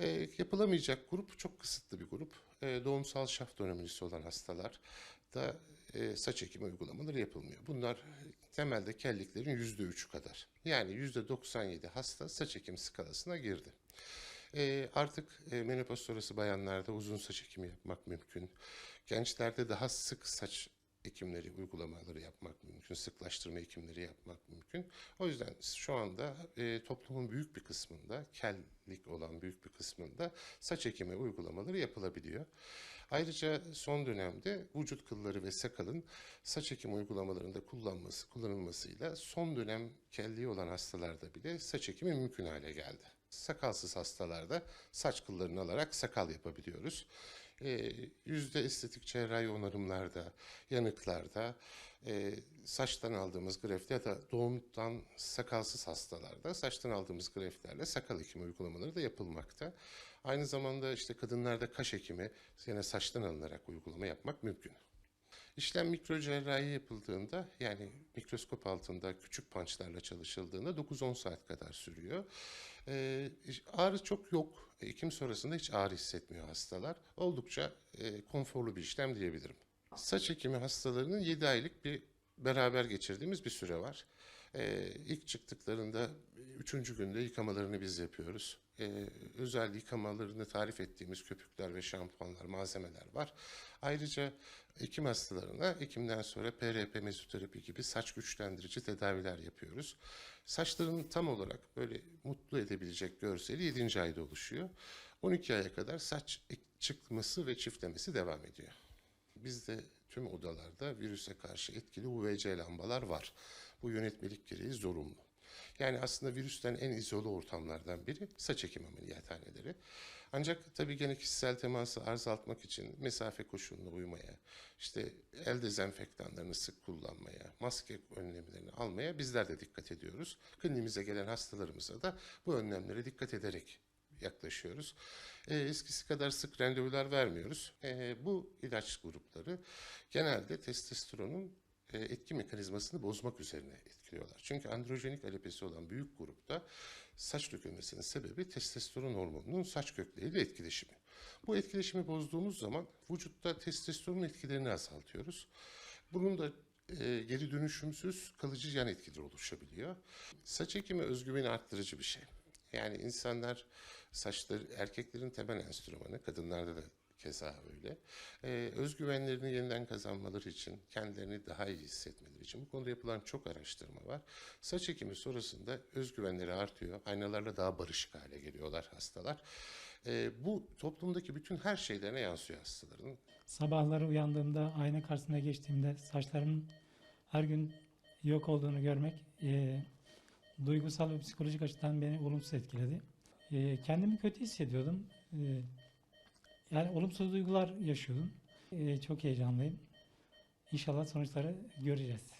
E, yapılamayacak grup çok kısıtlı bir grup. E, doğumsal şaft önemlisi olan hastalar da e, saç ekimi uygulamaları yapılmıyor. Bunlar temelde kelliklerin yüzde üçü kadar. Yani yüzde 97 hasta saç ekimi skalasına girdi. E, artık e, menopoz sonrası bayanlarda uzun saç ekimi yapmak mümkün. Gençlerde daha sık saç ekimleri, uygulamaları yapmak mümkün, sıklaştırma ekimleri yapmak mümkün. O yüzden şu anda e, toplumun büyük bir kısmında, kellik olan büyük bir kısmında saç ekimi uygulamaları yapılabiliyor. Ayrıca son dönemde vücut kılları ve sakalın saç ekimi uygulamalarında kullanması, kullanılmasıyla son dönem kelliği olan hastalarda bile saç ekimi mümkün hale geldi. Sakalsız hastalarda saç kıllarını alarak sakal yapabiliyoruz. Ee, yüzde estetik cerrahi onarımlarda, yanıklarda, e, saçtan aldığımız grefte ya da doğumdan sakalsız hastalarda saçtan aldığımız greftlerle sakal ekimi uygulamaları da yapılmakta. Aynı zamanda işte kadınlarda kaş ekimi yine saçtan alınarak uygulama yapmak mümkün. İşlem mikro cerrahi yapıldığında yani mikroskop altında küçük pançlarla çalışıldığında 9-10 saat kadar sürüyor. Ee, ağrı çok yok. Ekim sonrasında hiç ağrı hissetmiyor hastalar. Oldukça e, konforlu bir işlem diyebilirim. Saç ekimi hastalarının 7 aylık bir beraber geçirdiğimiz bir süre var. Ee, ilk çıktıklarında 3. günde yıkamalarını biz yapıyoruz. Ee, özel yıkamalarını tarif ettiğimiz köpükler ve şampuanlar, malzemeler var. Ayrıca ekim hastalarına ekimden sonra PRP, mezoterapi gibi saç güçlendirici tedaviler yapıyoruz. Saçların tam olarak böyle mutlu edebilecek görseli 7. ayda oluşuyor. 12 aya kadar saç çıkması ve çiftlemesi devam ediyor. Bizde tüm odalarda virüse karşı etkili UVC lambalar var. Bu yönetmelik gereği zorunlu. Yani aslında virüsten en izole ortamlardan biri saç ekim ameliyathaneleri. Ancak tabii gene kişisel teması azaltmak için mesafe koşuluna uymaya, işte el dezenfektanlarını sık kullanmaya, maske önlemlerini almaya bizler de dikkat ediyoruz. Kliniğimize gelen hastalarımıza da bu önlemlere dikkat ederek yaklaşıyoruz. E, eskisi kadar sık randevular vermiyoruz. E, bu ilaç grupları genelde testosteronun e, etki mekanizmasını bozmak üzerine etkiliyorlar. Çünkü androjenik alopesi olan büyük grupta saç dökülmesinin sebebi testosteron hormonunun saç kökleriyle etkileşimi. Bu etkileşimi bozduğumuz zaman vücutta testosteron etkilerini azaltıyoruz. Bunun da e, geri dönüşümsüz kalıcı yan etkileri oluşabiliyor. Saç ekimi özgüveni arttırıcı bir şey. Yani insanlar saçları erkeklerin temel enstrümanı, kadınlarda da keza öyle. Ee, özgüvenlerini yeniden kazanmaları için, kendilerini daha iyi hissetmeleri için bu konuda yapılan çok araştırma var. Saç ekimi sonrasında özgüvenleri artıyor, aynalarla daha barışık hale geliyorlar hastalar. Ee, bu toplumdaki bütün her şeylerine yansıyor hastaların. Sabahları uyandığımda ayna karşısına geçtiğimde saçlarımın her gün yok olduğunu görmek e, duygusal ve psikolojik açıdan beni olumsuz etkiledi. E, kendimi kötü hissediyordum. E, yani olumsuz duygular yaşıyordum. E, çok heyecanlıyım. İnşallah sonuçları göreceğiz.